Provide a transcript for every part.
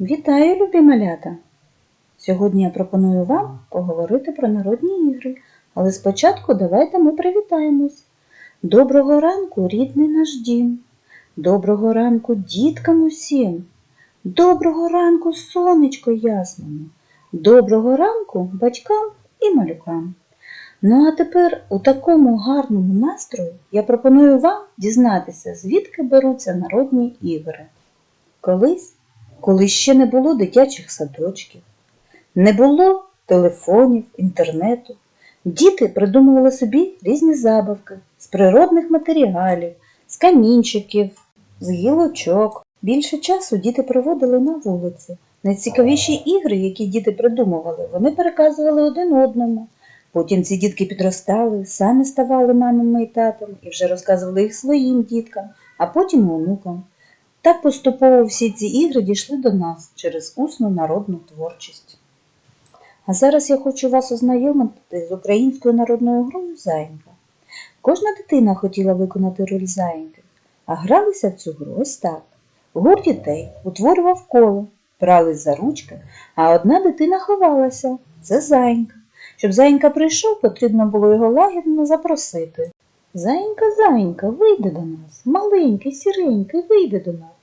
Вітаю, любі малята! Сьогодні я пропоную вам поговорити про народні ігри, але спочатку давайте ми привітаємось. Доброго ранку, рідний наш дім! Доброго ранку діткам усім! Доброго ранку, сонечко ясному! Доброго ранку батькам і малюкам! Ну а тепер у такому гарному настрої я пропоную вам дізнатися, звідки беруться народні ігри. Колись коли ще не було дитячих садочків, не було телефонів, інтернету. Діти придумували собі різні забавки з природних матеріалів, з камінчиків, з гілочок. Більше часу діти проводили на вулиці. Найцікавіші ігри, які діти придумували, вони переказували один одному. Потім ці дітки підростали, самі ставали мамами і татом і вже розказували їх своїм діткам, а потім і онукам. Так поступово всі ці ігри дійшли до нас через усну народну творчість. А зараз я хочу вас ознайомити з українською народною грою Заїнька. Кожна дитина хотіла виконати роль заїньки, а гралися в цю гру ось так. Гурт дітей утворював коло, брались за ручки, а одна дитина ховалася це заїнька. Щоб заїнька прийшов, потрібно було його лагідно запросити. Заїнька, заїнька, вийди до нас, маленький, сіренький, вийди до нас.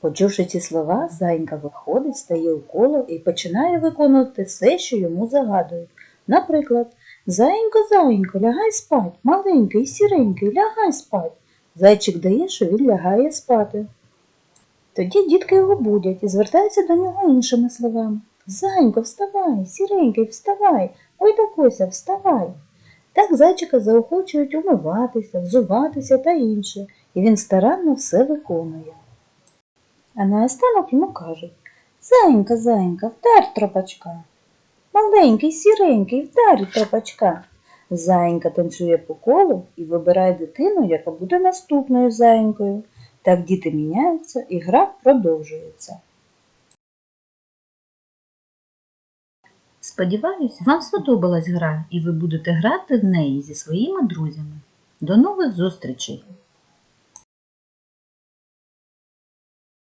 Почувши ці слова, заїнька виходить, стає у коло і починає виконувати все, що йому загадують. Наприклад, Заїнько, заїнько, лягай спать, маленький, сіренький, лягай спать. Зайчик дає, що він лягає спати. Тоді дітки його будять і звертаються до нього іншими словами. Зайенько, вставай, сіренький, вставай, ой Кося, вставай. Так зайчика заохочують умиватися, взуватися та інше, і він старанно все виконує. А наостанок йому кажуть Заєнька, заєнька, вдар тропачка. Маленький, сіренький, вдар тропачка. Заєнька танцює по колу і вибирає дитину, яка буде наступною заєнькою. Так діти міняються і гра продовжується. Сподіваюсь, вам сподобалась гра і ви будете грати в неї зі своїми друзями. До нових зустрічей!